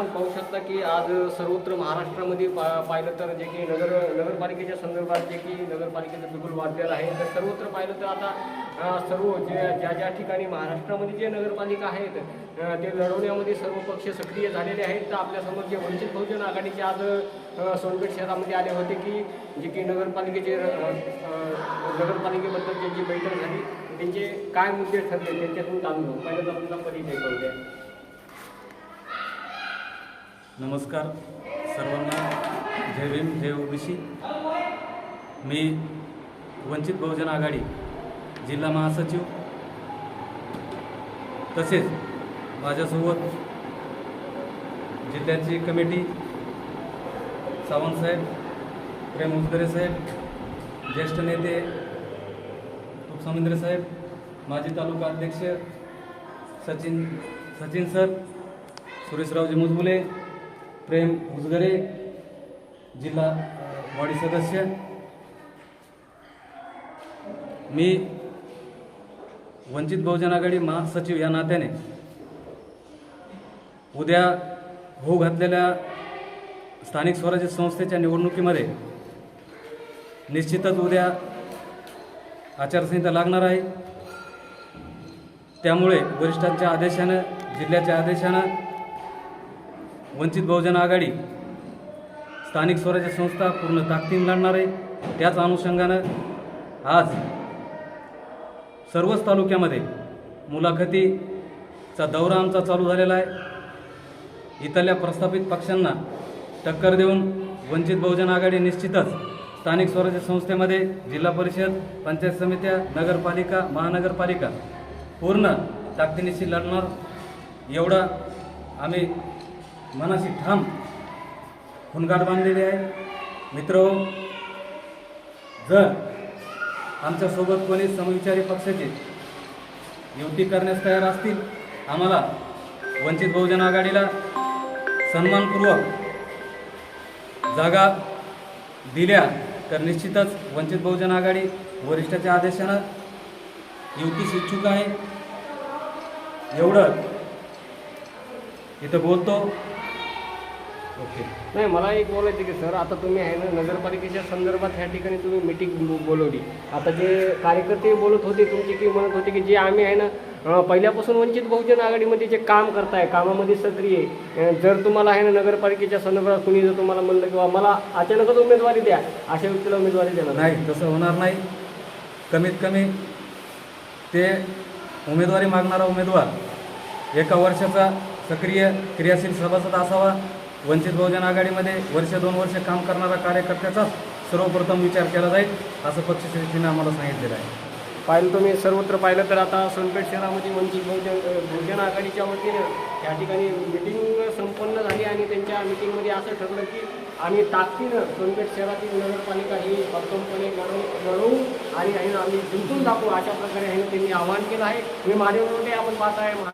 आपण पाहू शकता की आज सर्वत्र महाराष्ट्रामध्ये पा पाहिलं तर जे की नगर नगरपालिकेच्या संदर्भात जे की नगरपालिकेचं बिगुल वाढलेलं आहे. तर सर्वत्र पाहिलं तर आता सर्व जे ज्या ज्या ठिकाणी महाराष्ट्रामध्ये जे नगरपालिका आहेत ते लढवण्यामध्ये सर्व पक्ष सक्रिय झालेले आहेत. तर आपल्यासमोर जे वंचित बहुजन आघाडीचे आज सोनपेठ शहरामध्ये आले होते की जे की नगरपालिकेचे नगरपालिकेबद्दल त्यांची बैठक झाली. त्यांचे काय मुद्दे ठरले त्यांच्यातून जाणून घेऊ. पहिलं परिचय करू द्या. नमस्कार सर्वांना. जय भीम जय ओबीसी. मी वंचित बहुजन आघाडी जिल्हा महासचिव. तसेच माझ्यासोबत जिल्ह्याची कमिटी सावंतसाहेब प्रेम उजगरे साहेब ज्येष्ठ नेते उपसमुद्रे साहेब माजी तालुका अध्यक्ष सचिन सचिन सर सुरेशरावजी मुजबुले प्रेम उजगरे जिल्हा बॉडी सदस्य. मी वंचित बहुजन आघाडी महासचिव या नात्याने उद्या होऊ घातलेल्या स्थानिक स्वराज्य संस्थेच्या निवडणुकीमध्ये निश्चितच उद्या आचारसंहिता लागणार आहे. त्यामुळे वरिष्ठांच्या आदेशानं जिल्ह्याच्या आदेशानं वंचित बहुजन आघाडी स्थानिक स्वराज्य संस्था पूर्ण ताकदीने लढणार आहे. त्याच अनुषंगानं आज सर्वच तालुक्यामध्ये मुलाखतीचा दौरा आमचा चालू झालेला आहे. इथल्या प्रस्थापित पक्षांना टक्कर देऊन वंचित बहुजन आघाडी निश्चितच स्थानिक स्वराज्य संस्थेमध्ये जिल्हा परिषद पंचायत समित्या नगरपालिका महानगरपालिका पूर्ण ताकदीनिशी लढणार. एवढा आम्ही मनाशी ठाम हुनगाट बांधलेली आहे. मित्र जर आमच्यासोबत कोणी समविचारी पक्षाचे युती करण्यास तयार असतील आम्हाला वंचित बहुजन आघाडीला सन्मानपूर्वक जागा दिल्या तर निश्चितच वंचित बहुजन आघाडी वरिष्ठाच्या आदेशानं युतीस इच्छुक आहे. एवढं इथं बोलतो. ओके. नाही मला एक बोलायचं की सर आता तुम्ही आहे ना नगरपालिकेच्या संदर्भात ह्या ठिकाणी तुम्ही मिटिंग बोलवली. आता जे कार्यकर्ते बोलत होते तुमचे की म्हणत होते की जे आम्ही आहे ना पहिल्यापासून वंचित बहुजन आघाडीमध्ये जे काम करताय कामामध्ये सक्रिय जर तुम्हाला आहे ना नगरपालिकेच्या संदर्भात कुणी जर तुम्हाला म्हणलं किंवा मला अचानकच उमेदवारी द्या अशा व्यक्तीला उमेदवारी देणार. नाही तसं होणार नाही. कमीत कमी ते उमेदवारी मागणारा उमेदवार एका वर्षाचा सक्रिय क्रियाशील सभासद असावा. वंचित बहुजन आघाडीमध्ये वर्ष दोन वर्ष काम करणारा कार्यकर्त्याचाच सर्वप्रथम विचार केला जाईल असं पक्षश्रेष्ठीने आम्हाला सांगितलेलं आहे. पाहिलं तुम्ही सर्वत्र पाहिलं तर आता सोनपेठ शहरामध्ये वंचित बहुजन बहुजन आघाडीच्या वतीनं या ठिकाणी मिटिंग संपन्न झाली आणि त्यांच्या मिटिंगमध्ये असं ठरलं की आम्ही ताकदीनं सोनपेठ शहरातील नगरपालिका ही भक्कमपणे लढवू घडवू आणि आम्ही जिंकून दाखवू अशा प्रकारे त्यांनी आवाहन केलं आहे. मी महादेव रोडे आपण पाहत आहे